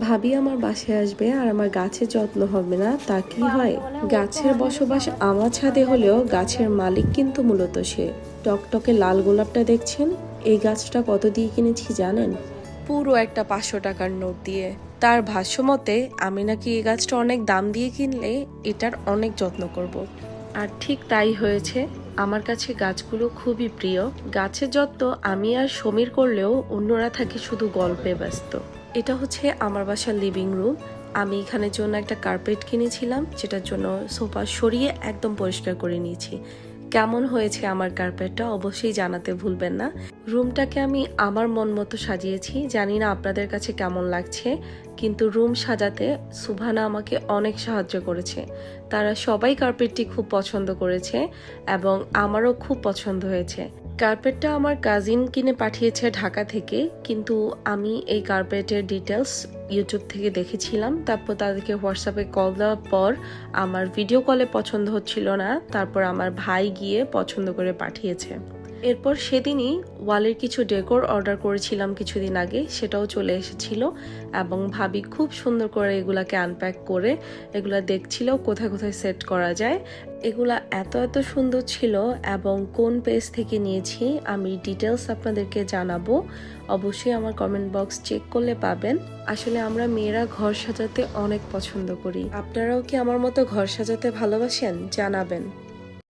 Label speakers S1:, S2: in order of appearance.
S1: ভাবি আমার বাসায় আসবে আর আমার গাছের যত্ন হবে না, তা কি হয়? গাছের বসবাস আমার ছাদে হলেও গাছের মালিক কিন্তু মূলত সে। টকটকে লাল গোলাপটা দেখছেন? এই গাছটা কত দিয়ে কিনেছি জানেন? পুরো একটা পাঁচশো টাকার নোট দিয়ে। তার ভাষ্য মতে আমি নাকি এই গাছটা অনেক দাম দিয়ে কিনলে এটার অনেক যত্ন করব। আর ঠিক তাই হয়েছে, আমার কাছে গাছগুলো খুবই প্রিয়। গাছের যত্ন আমি আর সমীর করলেও অন্যরা থাকে শুধু গল্পে ব্যস্ত। এটা হচ্ছে আমার বাসার লিভিং রুম আমি এখানের জন্য একটা কার্পেট কিনেছিলাম, যেটার জন্য সোফা সরিয়ে একদম পরিষ্কার করে নিয়েছি। কেমন হয়েছে আমার কার্পেটটা অবশ্যই জানাতে ভুলবেন না। রুমটাকে আমি আমার মন মতো সাজিয়েছি, জানি না আপনাদের কাছে কেমন লাগছে, কিন্তু রুম সাজাতে সুভানা আমাকে অনেক সাহায্য করেছে। তারা সবাই কার্পেটটি খুব পছন্দ করেছে এবং আমারও খুব পছন্দ হয়েছে। কার্পেটটা আমার কাজিন কিনে পাঠিয়েছে ঢাকা থেকে, কিন্তু আমি এই কার্পেটের ডিটেলস ইউটিউব থেকে দেখেছিলাম। তারপর তাদেরকে হোয়াটসঅ্যাপে কল দেওয়ার পর আমার ভিডিও কলে পছন্দ হচ্ছিল না, তারপর আমার ভাই গিয়ে পছন্দ করে পাঠিয়েছে। এরপর সেদিনই ওয়ালের কিছু ডেকোর অর্ডার করেছিলাম কিছুদিন আগে, সেটাও চলে এসেছিল এবং ভাবি খুব সুন্দর করে এগুলাকে আনপ্যাক করে এগুলা দেখছিল কোথায় কোথায় সেট করা যায়। এগুলা এত এত সুন্দর ছিল এবং কোন পেজ থেকে নিয়েছি আমি ডিটেলস আপনাদেরকে জানাব। অবশ্যই আমার কমেন্ট বক্স চেক করলে পাবেন। আসলে আমরা মেয়েরা ঘর সাজাতে অনেক পছন্দ করি। আপনারাও কি আমার মতো ঘর সাজাতে ভালোবাসেন? জানাবেন।